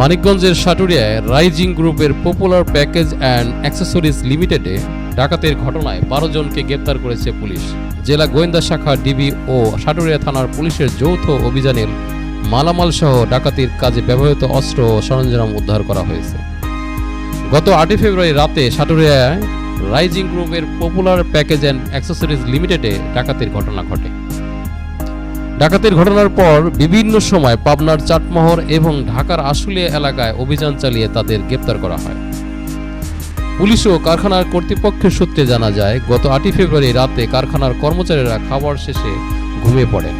মানিকগঞ্জের সাটুরিয়ায় রাইজিং গ্রুপের পপুলার প্যাকেজ অ্যান্ড অ্যাক্সেসরিজ লিমিটেডে ডাকাতের ঘটনায় বারো জনকে গ্রেপ্তার করেছে পুলিশ। জেলা গোয়েন্দা শাখা ডিবি ও সাটুরিয়া থানার পুলিশের যৌথ অভিযানের মালামাল সহ ডাকাতির কাজে ব্যবহৃত অস্ত্র ও সরঞ্জাম উদ্ধার করা হয়েছে। গত আটই ফেব্রুয়ারি রাতে সাটুরিয়ায় রাইজিং গ্রুপের পপুলার প্যাকেজ অ্যান্ড অ্যাক্সেসরিজ লিমিটেডে ডাকাতির ঘটনা ঘটে। ডাকাতির ঘটনার পর বিভিন্ন সময় পাবনার চাটমোহর এবং ঢাকার আশুলিয়া এলাকায় অভিযান চালিয়ে তাদের গ্রেপ্তার করা হয়। পুলিশ ও কারখানার কর্তৃপক্ষের সূত্রে জানা যায়, গত আটই ফেব্রুয়ারি রাতে কারখানার কর্মচারীরা খাবার শেষে ঘুমিয়ে পড়েন।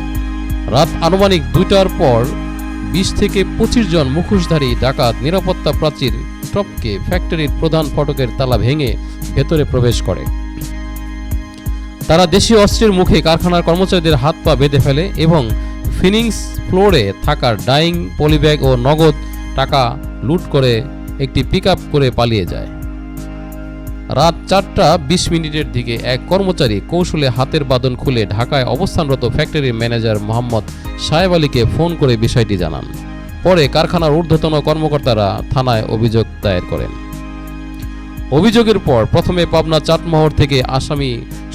রাত আনুমানিক দুইটার পর বিশ থেকে পঁচিশ জন মুখোশধারী ডাকাত নিরাপত্তা প্রাচীর টপকে ফ্যাক্টরির প্রধান ফটকের তালা ভেঙে ভেতরে প্রবেশ করে। তারা দেশীয় অস্ত্রের মুখে কারখানার কর্মচারীদের হাত পা বেঁধে ফেলে এবং ফিনিংস ফ্লোরে থাকার ডাইং, পলিব্যাগ ও নগদ টাকা লুট করে একটি পিক করে পালিয়ে যায়। রাত চারটা বিশ মিনিটের দিকে এক কর্মচারী কৌশলে হাতের বাদন খুলে ঢাকায় অবস্থানরত ফ্যাক্টরির ম্যানেজার মোহাম্মদ সাহেব আলীকে ফোন করে বিষয়টি জানান। পরে কারখানার ঊর্ধ্বতন কর্মকর্তারা থানায় অভিযোগ দায়ের করেন। অভিযোগের পর প্রথমে পাবনা চাটমোহর থেকে আসামি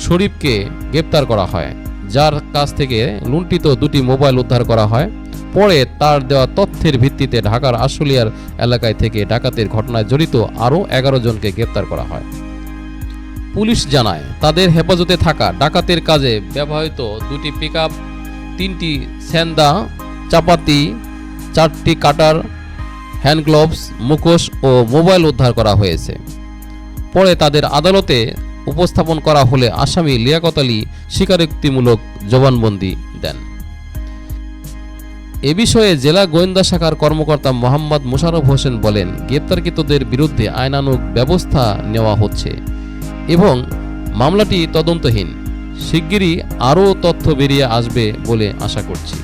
শরীফকে গ্রেপ্তার করা হয়, যার কাছ থেকে লুণ্ঠিত দুটি মোবাইল উদ্ধার করা হয়। পরে তার দেওয়া তথ্যের ভিত্তিতে ঢাকার আশুলিয়ার এলাকায় থেকে ডাকাতের ঘটনায় জড়িত আরও এগারো জনকে গ্রেপ্তার করা হয়। পুলিশ জানায়, তাদের হেফাজতে থাকা ডাকাতের কাজে ব্যবহৃত দুটি পিকআপ, তিনটি স্যান্দা, চাপাতি, চারটি কাটার, হ্যান্ড গ্লোভস, মুখোশ ও মোবাইল উদ্ধার করা হয়েছে। পরে তাদের আদালতে উপস্থাপন করা হলে আসামি লিয়াকত আলী স্বীকারোক্তিমূলক জবানবন্দি দেন। এ বিষয়ে জেলা গোয়েন্দা শাখার কর্মকর্তা মোহাম্মদ মোশাররফ হোসেন বলেন, গ্রেপ্তারকৃতদের বিরুদ্ধে আইনানুগ ব্যবস্থা নেওয়া হচ্ছে এবং মামলাটি তদন্তহীন। শিগগিরই আরও তথ্য বেরিয়ে আসবে বলে আশা করছি।